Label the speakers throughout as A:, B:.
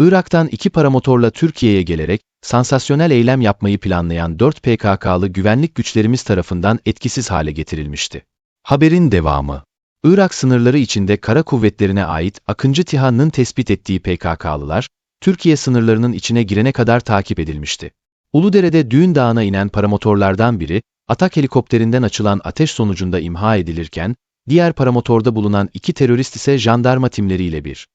A: Irak'tan iki paramotorla Türkiye'ye gelerek sansasyonel eylem yapmayı planlayan 4 PKK'lı güvenlik güçlerimiz tarafından etkisiz hale getirilmişti. Haberin devamı. Irak sınırları içinde kara kuvvetlerine ait Akıncı TİHA'nın tespit ettiği PKK'lılar, Türkiye sınırlarının içine girene kadar takip edilmişti. Uludere'de Düğün Dağı'na inen paramotorlardan biri, atak helikopterinden açılan ateş sonucunda imha edilirken, diğer paramotorda bulunan iki terörist ise jandarma timleriyle bir.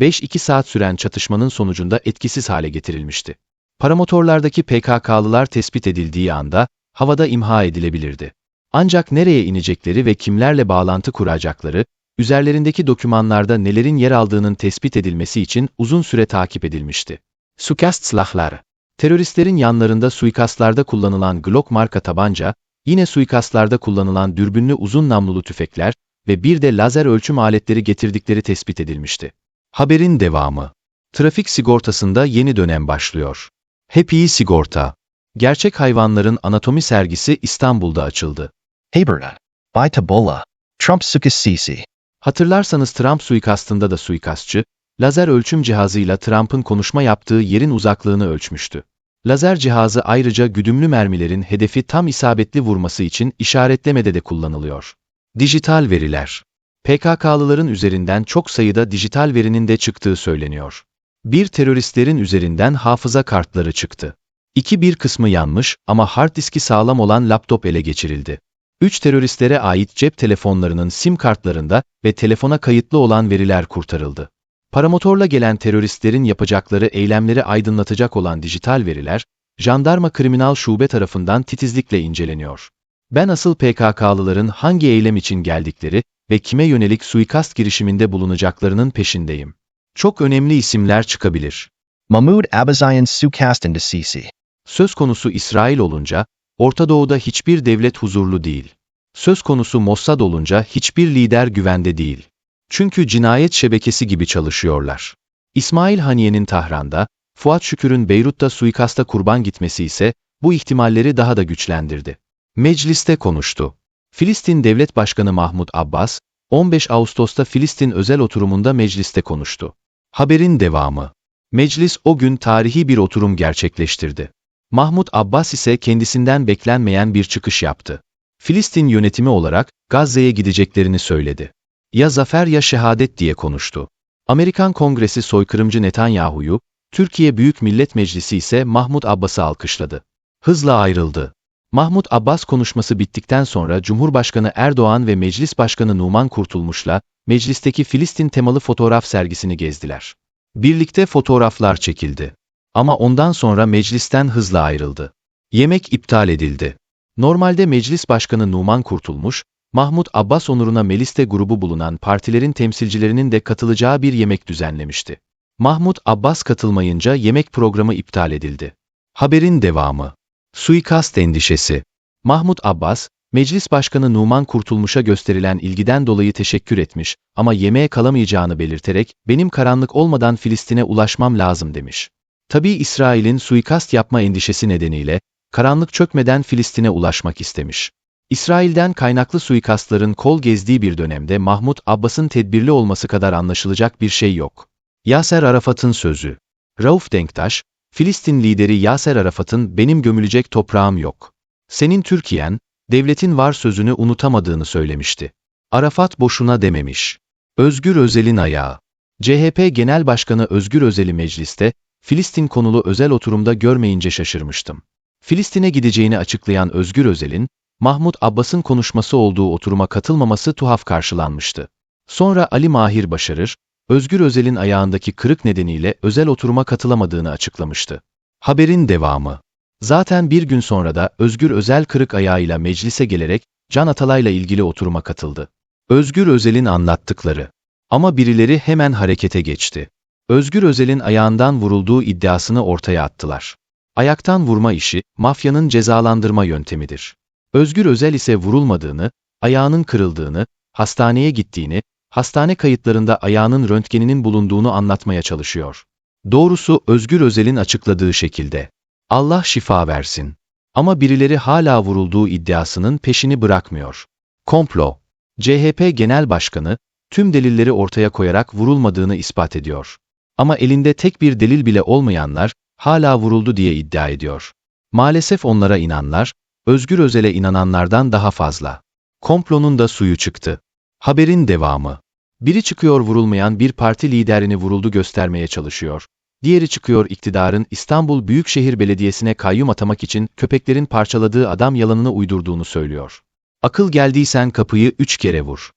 A: 5-2 saat süren çatışmanın sonucunda etkisiz hale getirilmişti. Paramotorlardaki PKK'lılar tespit edildiği anda, havada imha edilebilirdi. Ancak nereye inecekleri ve kimlerle bağlantı kuracakları, üzerlerindeki dokümanlarda nelerin yer aldığının tespit edilmesi için uzun süre takip edilmişti. Suikast silahları Teröristlerin yanlarında suikastlarda kullanılan Glock marka tabanca, yine suikastlarda kullanılan dürbünlü uzun namlulu tüfekler ve bir de lazer ölçüm aletleri getirdikleri tespit edilmişti. Haberin devamı. Trafik sigortasında yeni dönem başlıyor. Hep iyi sigorta. Gerçek hayvanların anatomi sergisi İstanbul'da açıldı.
B: Haberna. By Tabola. Trump Sukas Sisi.
A: Hatırlarsanız Trump suikastında da suikastçı, lazer ölçüm cihazıyla Trump'ın konuşma yaptığı yerin uzaklığını ölçmüştü. Lazer cihazı ayrıca güdümlü mermilerin hedefi tam isabetli vurması için işaretlemede de kullanılıyor. Dijital veriler. PKK'lıların üzerinden çok sayıda dijital verinin de çıktığı söyleniyor. Bir teröristlerin üzerinden hafıza kartları çıktı. İki bir kısmı yanmış ama hard diski sağlam olan laptop ele geçirildi. Üç teröristlere ait cep telefonlarının sim kartlarında ve telefona kayıtlı olan veriler kurtarıldı. Paramotorla gelen teröristlerin yapacakları eylemleri aydınlatacak olan dijital veriler, Jandarma Kriminal Şube tarafından titizlikle inceleniyor. Ben asıl PKK'lıların hangi eylem için geldikleri ve kime yönelik suikast girişiminde bulunacaklarının peşindeyim. Çok önemli isimler çıkabilir.
B: Mahmoud Abazayan Sukastan de Sisi.
A: Söz konusu İsrail olunca, Orta Doğu'da hiçbir devlet huzurlu değil. Söz konusu Mossad olunca hiçbir lider güvende değil. Çünkü cinayet şebekesi gibi çalışıyorlar. İsmail Haniye'nin Tahran'da, Fuat Şükür'ün Beyrut'ta suikasta kurban gitmesi ise bu ihtimalleri daha da güçlendirdi. Mecliste konuştu. Filistin Devlet Başkanı Mahmut Abbas, 15 Ağustos'ta Filistin özel oturumunda mecliste konuştu. Haberin devamı. Meclis o gün tarihi bir oturum gerçekleştirdi. Mahmut Abbas ise kendisinden beklenmeyen bir çıkış yaptı. Filistin yönetimi olarak Gazze'ye gideceklerini söyledi. Ya zafer ya şehadet diye konuştu. Amerikan Kongresi soykırımcı Netanyahu'yu, Türkiye Büyük Millet Meclisi ise Mahmut Abbas'ı alkışladı. Hızla ayrıldı. Mahmut Abbas konuşması bittikten sonra Cumhurbaşkanı Erdoğan ve Meclis Başkanı Numan Kurtulmuş'la meclisteki Filistin temalı fotoğraf sergisini gezdiler. Birlikte fotoğraflar çekildi. Ama ondan sonra meclisten hızla ayrıldı. Yemek iptal edildi. Normalde Meclis Başkanı Numan Kurtulmuş, Mahmut Abbas onuruna Meliste grubu bulunan partilerin temsilcilerinin de katılacağı bir yemek düzenlemişti. Mahmut Abbas katılmayınca yemek programı iptal edildi. Haberin devamı. Suikast endişesi. Mahmut Abbas, Meclis Başkanı Numan Kurtulmuş'a gösterilen ilgiden dolayı teşekkür etmiş ama yemeğe kalamayacağını belirterek benim karanlık olmadan Filistin'e ulaşmam lazım demiş. Tabii İsrail'in suikast yapma endişesi nedeniyle karanlık çökmeden Filistin'e ulaşmak istemiş. İsrail'den kaynaklı suikastların kol gezdiği bir dönemde Mahmut Abbas'ın tedbirli olması kadar anlaşılacak bir şey yok. Yaser Arafat'ın sözü. Rauf Denktaş, Filistin lideri Yaser Arafat'ın benim gömülecek toprağım yok. Senin Türkiyen, devletin var sözünü unutamadığını söylemişti. Arafat boşuna dememiş. Özgür Özel'in ayağı. CHP Genel Başkanı Özgür Özel'i mecliste, Filistin konulu özel oturumda görmeyince şaşırmıştım. Filistin'e gideceğini açıklayan Özgür Özel'in, Mahmut Abbas'ın konuşması olduğu oturuma katılmaması tuhaf karşılanmıştı. Sonra Ali Mahir Başarır, Özgür Özel'in ayağındaki kırık nedeniyle özel oturuma katılamadığını açıklamıştı. Haberin devamı. Zaten bir gün sonra da Özgür Özel kırık ayağıyla meclise gelerek Can Atalay'la ilgili oturuma katıldı. Özgür Özel'in anlattıkları. Ama birileri hemen harekete geçti. Özgür Özel'in ayağından vurulduğu iddiasını ortaya attılar. Ayaktan vurma işi, mafyanın cezalandırma yöntemidir. Özgür Özel ise vurulmadığını, ayağının kırıldığını, hastaneye gittiğini, hastane kayıtlarında ayağının röntgeninin bulunduğunu anlatmaya çalışıyor. Doğrusu Özgür Özel'in açıkladığı şekilde. Allah şifa versin. Ama birileri hala vurulduğu iddiasının peşini bırakmıyor. Komplo. CHP Genel Başkanı, tüm delilleri ortaya koyarak vurulmadığını ispat ediyor. Ama elinde tek bir delil bile olmayanlar, hala vuruldu diye iddia ediyor. Maalesef onlara inanlar, Özgür Özel'e inananlardan daha fazla. Komplonun da suyu çıktı. Haberin devamı. Biri çıkıyor vurulmayan bir parti liderini vuruldu göstermeye çalışıyor. Diğeri çıkıyor iktidarın İstanbul Büyükşehir Belediyesi'ne kayyum atamak için köpeklerin parçaladığı adam yalanını uydurduğunu söylüyor. Akıl geldiysen kapıyı üç kere vur.